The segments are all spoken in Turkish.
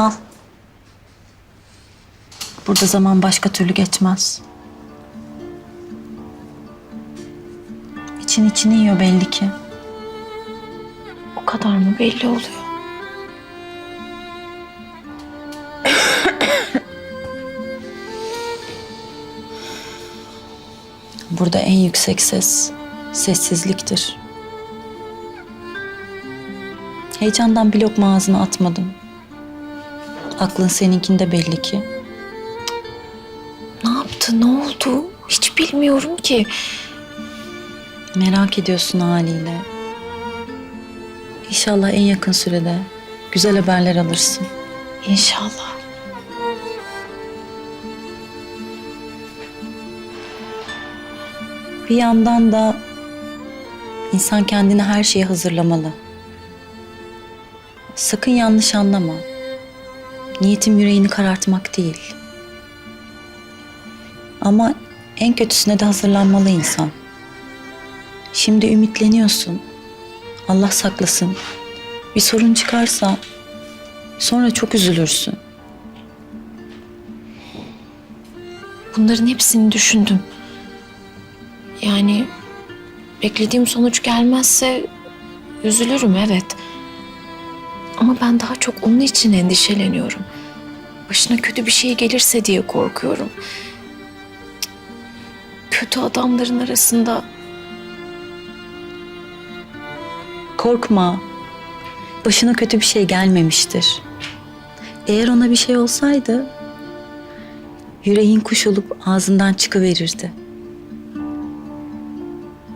Al. Burada zaman başka türlü geçmez. İçin içini yiyor belli ki. O kadar mı belli oluyor? Burada en yüksek ses sessizliktir. Heyecandan bir lokma ağzına atmadım. Aklın seninkinde belli ki. Ne yaptı? Ne oldu? Hiç bilmiyorum ki. Merak ediyorsun haliyle. İnşallah en yakın sürede güzel haberler alırsın. İnşallah. Bir yandan da insan kendini her şeye hazırlamalı. Sakın yanlış anlama. Niyetim yüreğini karartmak değil. Ama en kötüsüne de hazırlanmalı insan. Şimdi ümitleniyorsun. Allah saklasın. Bir sorun çıkarsa sonra çok üzülürsün. Bunların hepsini düşündüm. Yani beklediğim sonuç gelmezse üzülürüm evet. Ama ben daha çok onun için endişeleniyorum. Başına kötü bir şey gelirse diye korkuyorum. Kötü adamların arasında Korkma. Başına kötü bir şey gelmemiştir. Eğer ona bir şey olsaydı yüreğin kuş olup ağzından çıkıverirdi.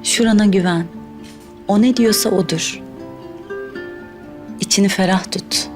Şurana güven. O ne diyorsa odur. İçini ferah tut.